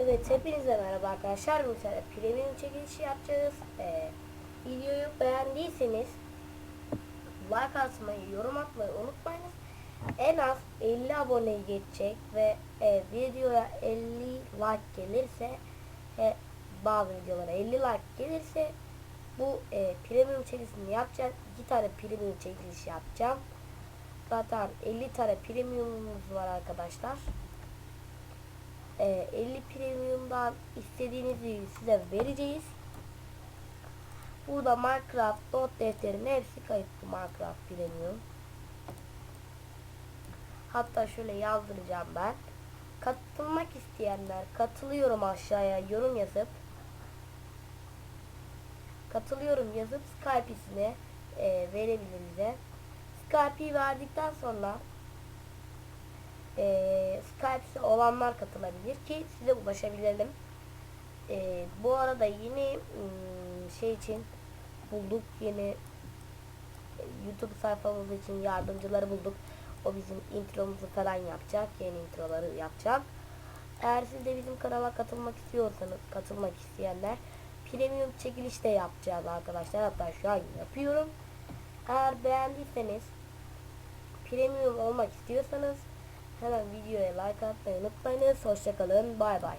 Evet hepinize merhaba arkadaşlar. Bu sefer premium çekilişi yapacağız. Ee, videoyu beğendiyseniz like atmayı, yorum atmayı unutmayınız. En az 50 aboneyi geçecek ve e, videoya 50 like gelirse e, bazı videolara 50 like gelirse bu e, premium çekilişini yapacağız. 2 tane premium çekilişi yapacağım. Zaten 50 tane premiumumuz var arkadaşlar. Ee, 50 premium'dan istediğinizi size vereceğiz. Burada Minecraft not defterinin hepsi kayıtlı Minecraft premium. Hatta şöyle yazdıracağım ben. Katılmak isteyenler katılıyorum aşağıya yorum yazıp katılıyorum yazıp Skype ismini e, verebilir bize. Skype'i verdikten sonra e, Skype'si olanlar katılabilir ki size ulaşabilelim. E, bu arada yeni ım, şey için bulduk yeni e, YouTube sayfamız için yardımcıları bulduk. O bizim intromuzu falan yapacak. Yeni introları yapacak. Eğer siz de bizim kanala katılmak istiyorsanız katılmak isteyenler premium çekiliş de yapacağız arkadaşlar. Hatta şu an yapıyorum. Eğer beğendiyseniz premium olmak istiyorsanız Hemen videoya like atmayı unutmayınız. Hoşçakalın. Bay bay.